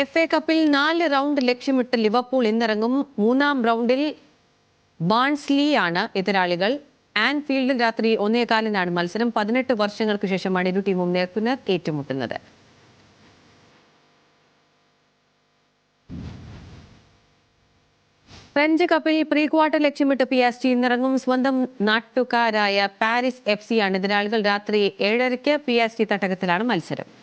F A കപ്പിൽ നാല് round ലക്ഷ്യമിട്ട് ലിവർപൂൾ ഇന്നിറങ്ങും. മൂന്നാം റൗണ്ടിൽ ബാൺസ്ലി ആണ് എതിരാളികൾ. ആൻഫീൽഡിൽ രാത്രി ഒന്നേകാലിനാണ് മത്സരം. പതിനെട്ട് വർഷങ്ങൾക്ക് ശേഷമാണ് ഇരു ടീമും നേർക്കുനേർ ഏറ്റുമുട്ടുന്നത്. ഫ്രഞ്ച് കപ്പിൽ പ്രീ ക്വാർട്ടർ ലക്ഷ്യമിട്ട് പി എസ് ടി ഇന്നിറങ്ങും. സ്വന്തം നാട്ടുകാരായ പാരീസ് എഫ് സി ആണ് എതിരാളികൾ. രാത്രി ഏഴരയ്ക്ക് പി എസ് ടി തട്ടകത്തിലാണ് മത്സരം.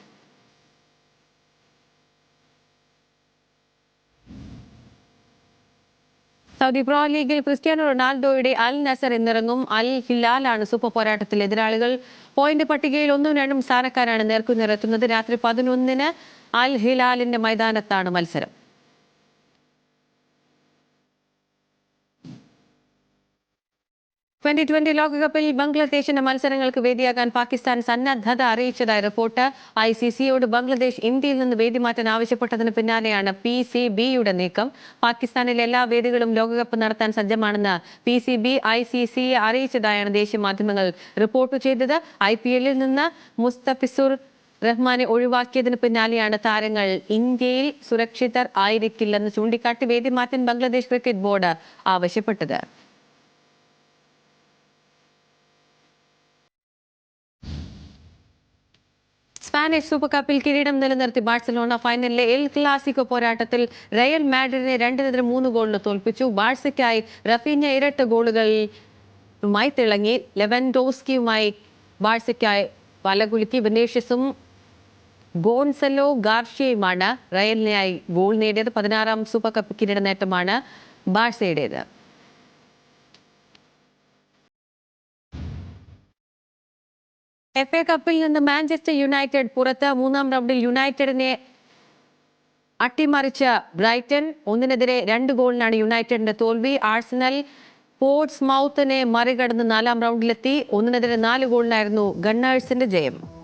സൗദി പ്രോ ലീഗിൽ ക്രിസ്ത്യാനോ റൊണാൾഡോയുടെ അൽ നസർ എന്നിറങ്ങും. അൽ ഹിലാലാണ് സൂപ്പർ പോരാട്ടത്തിൽ എതിരാളികൾ. പോയിന്റ് പട്ടികയിൽ ഒന്നും രണ്ടും സ്ഥാനക്കാരാണ് നേർക്കുനിരത്തുന്നത് രാത്രി പതിനൊന്നിന് അൽ ഹിലാലിന്റെ മൈതാനത്താണ് മത്സരം. ട്വന്റി ട്വന്റി ലോകകപ്പിൽ ബംഗ്ലാദേശിന്റെ മത്സരങ്ങൾക്ക് വേദിയാകാൻ പാകിസ്ഥാൻ സന്നദ്ധത അറിയിച്ചതായി റിപ്പോർട്ട്. ഐ സി സിയോട് ബംഗ്ലാദേശ് ഇന്ത്യയിൽ നിന്ന് വേദി മാറ്റാൻ ആവശ്യപ്പെട്ടതിന് പിന്നാലെയാണ് പി സി ബിയുടെ നീക്കം. പാകിസ്ഥാനിലെ എല്ലാ വേദികളും ലോകകപ്പ് നടത്താൻ സജ്ജമാണെന്ന് P C B I C സിയെ അറിയിച്ചതായാണ് ദേശീയ മാധ്യമങ്ങൾ റിപ്പോർട്ട് ചെയ്തത്. ഐ പി എല്ലിൽ നിന്ന് മുസ്തഫിസുർ റഹ്മാനെ ഒഴിവാക്കിയതിന് പിന്നാലെയാണ് താരങ്ങൾ ഇന്ത്യയിൽ സുരക്ഷിതർ ആയിരിക്കില്ലെന്ന് ചൂണ്ടിക്കാട്ടി വേദി മാറ്റാൻ ബംഗ്ലാദേശ് ക്രിക്കറ്റ് ബോർഡ് ആവശ്യപ്പെട്ടത്. സ്പാനിഷ് സൂപ്പർ കപ്പിൽ കിരീടം നിലനിർത്തി ബാഴ്സലോണ ഫൈനലിലെ എൽ ക്ലാസിക്കോ പോരാട്ടത്തിൽ റയൽ മാഡ്രിഡിനെ രണ്ടിനെതിരെ മൂന്ന് ഗോളിന് തോൽപ്പിച്ചു. ബാഴ്സയ്ക്കായി റഫീഞ്ഞ ഇരട്ട ഗോളുകളുമായി തിളങ്ങി. ലെവൻഡോസ്കിയുമായി ബാഴ്സയ്ക്കായി വലകുലുക്കി വിനേഷ്യസും ഗോൺസലോ ഗാർഷ്യയുമാണ് റയലിനായി ഗോൾ നേടിയത്. പതിനാറാം സൂപ്പർ കപ്പ് കിരീട നേട്ടമാണ് ബാഴ്സയുടേത്. എഫ് എ കപ്പിൽ നിന്ന് മാഞ്ചസ്റ്റർ യുണൈറ്റഡ് പുറത്ത് മൂന്നാം റൗണ്ടിൽ യുണൈറ്റഡിനെ അട്ടിമറിച്ച ബ്രൈറ്റൺ. ഒന്നിനെതിരെ രണ്ട് ഗോളിനാണ് യുണൈറ്റഡിന്റെ തോൽവി. ആഴ്സണൽ പോർട്സ് മൗത്തിനെ മറികടന്ന് നാലാം റൗണ്ടിലെത്തി. ഒന്നിനെതിരെ നാല് ഗോളിനായിരുന്നു ഗണ്ണേഴ്സിന്റെ ജയം.